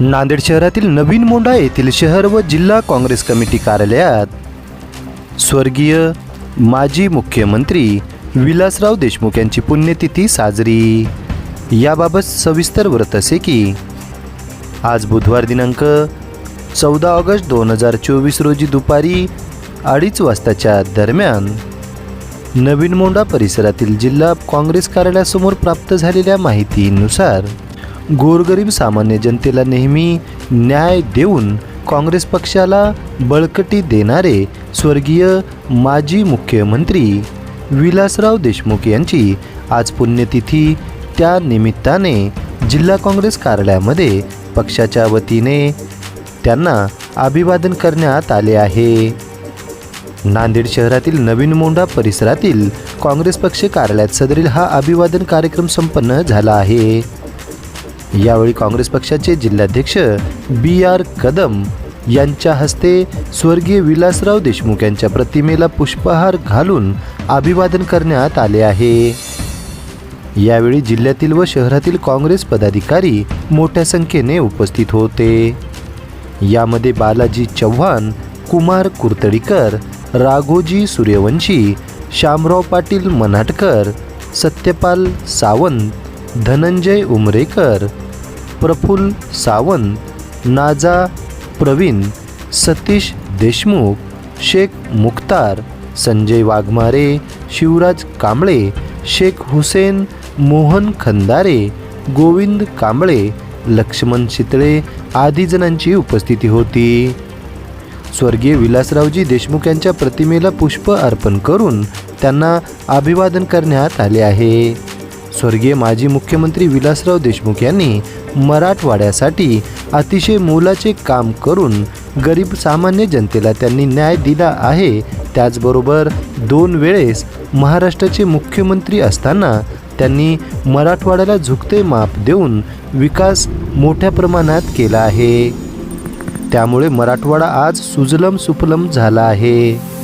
नांदेड शहरातील नवीन मोंढा येथील शहर व जिल्हा काँग्रेस कमिटी कार्यालयात. स्वर्गीय माजी मुख्यमंत्री विलासराव देशमुख यांची पुण्यतिथी साजरी. याबाबत सविस्तर व्रत असे की आज बुधवार दिनांक चौदा ऑगस्ट दोन हजार चोवीस रोजी दुपारी अडीच वाजताच्या दरम्यान नवीन मोंढा परिसरातील जिल्हा काँग्रेस कार्यालयासमोर प्राप्त झालेल्या माहितीनुसार गोरगरीब सामान्य जनतेला नेहमी न्याय देऊन काँग्रेस पक्षाला बळकटी देणारे स्वर्गीय माजी मुख्यमंत्री विलासराव देशमुख यांची आज पुण्यतिथी त्या निमित्ताने जिल्हा काँग्रेस कार्यालयामध्ये पक्षाच्या वतीने त्यांना अभिवादन करण्यात आले आहे. नांदेड शहरातील नवीन मोंढा परिसरातील काँग्रेस पक्ष कार्यालयात सदरील हा अभिवादन कार्यक्रम संपन्न झाला आहे. यावेळी काँग्रेस पक्षाचे जिल्हाध्यक्ष बी आर कदम यांच्या हस्ते स्वर्गीय विलासराव देशमुख यांच्या प्रतिमेला पुष्पहार घालून अभिवादन करण्यात आले आहे. यावेळी जिल्ह्यातील व शहरातील काँग्रेस पदाधिकारी मोठ्या संख्येने उपस्थित होते. यामध्ये बालाजी चव्हाण कुमार कुर्तडीकर राघोजी सूर्यवंशी शामराव पाटील मनाटकर सत्यपाल सावंत धनंजय उमरेकर प्रफुल्ल सावंत नाजा प्रवीण सतीश देशमुख शेख मुख्तार संजय वाघमारे शिवराज कांबळे शेख हुसेन मोहन खंदारे गोविंद कांबळे लक्ष्मण शितळे आदी जणांची उपस्थिती होती. स्वर्गीय विलासरावजी देशमुख यांच्या प्रतिमेला पुष्प अर्पण करून त्यांना अभिवादन करण्यात आले आहे. स्वर्गीय माजी मुख्यमंत्री विलासराव देशमुख यांनी मराठवाड्यासाठी अतिशय मोलाचे काम करून गरीब सामान्य जनतेला त्यांनी न्याय दिला आहे. त्याचबरोबर दोन वेळेस महाराष्ट्राचे मुख्यमंत्री असताना त्यांनी मराठवाड्याला झुकते माप देऊन विकास मोठ्या प्रमाणात केला आहे. त्यामुळे मराठवाडा आज सुजलम सुफलम झाला आहे.